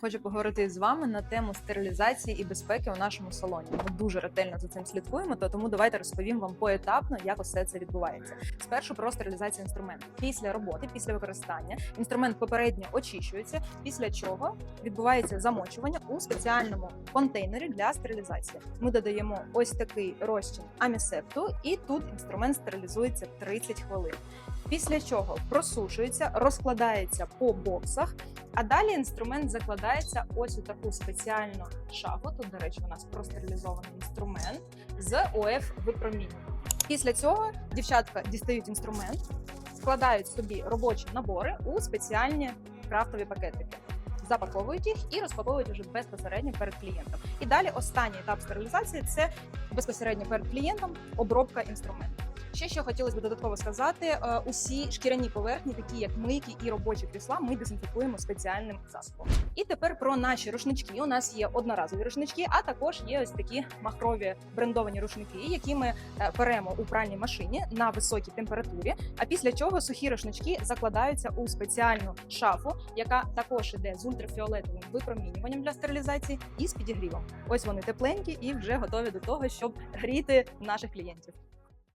Хочу поговорити з вами на тему стерилізації і безпеки у нашому салоні. Ми дуже ретельно за цим слідкуємо, то тому давайте розповім вам поетапно, як усе це відбувається. Спершу про стерилізацію інструменту. Після роботи, після використання, інструмент попередньо очищується, після чого відбувається замочування у спеціальному контейнері для стерилізації. Ми додаємо ось такий розчин амісепту, і тут інструмент стерилізується 30 хвилин. Після чого просушується, розкладається по боксах, а далі інструмент закладається ось у таку спеціальну шафу. Тут, до речі, у нас простерилізований інструмент з ОФ випромінюванням. Після цього дівчатка дістають інструмент, складають собі робочі набори у спеціальні крафтові пакетики. Запаковують їх і розпаковують вже безпосередньо перед клієнтом. І далі останній етап стерилізації це безпосередньо перед клієнтом обробка інструменту. Ще що хотілося б додатково сказати: е, усі шкіряні поверхні, такі як мийки і робочі крісла, ми дезінфікуємо спеціальним засобом. І тепер про наші рушнички. У нас є одноразові рушнички, а також є ось такі махрові брендовані рушники, які ми е, беремо у пральній машині на високій температурі. А після чого сухі рушнички закладаються у спеціальну шафу, яка також іде з ультрафіолетовим випромінюванням для стерилізації і з підігрівом. Ось вони тепленькі і вже готові до того, щоб гріти наших клієнтів.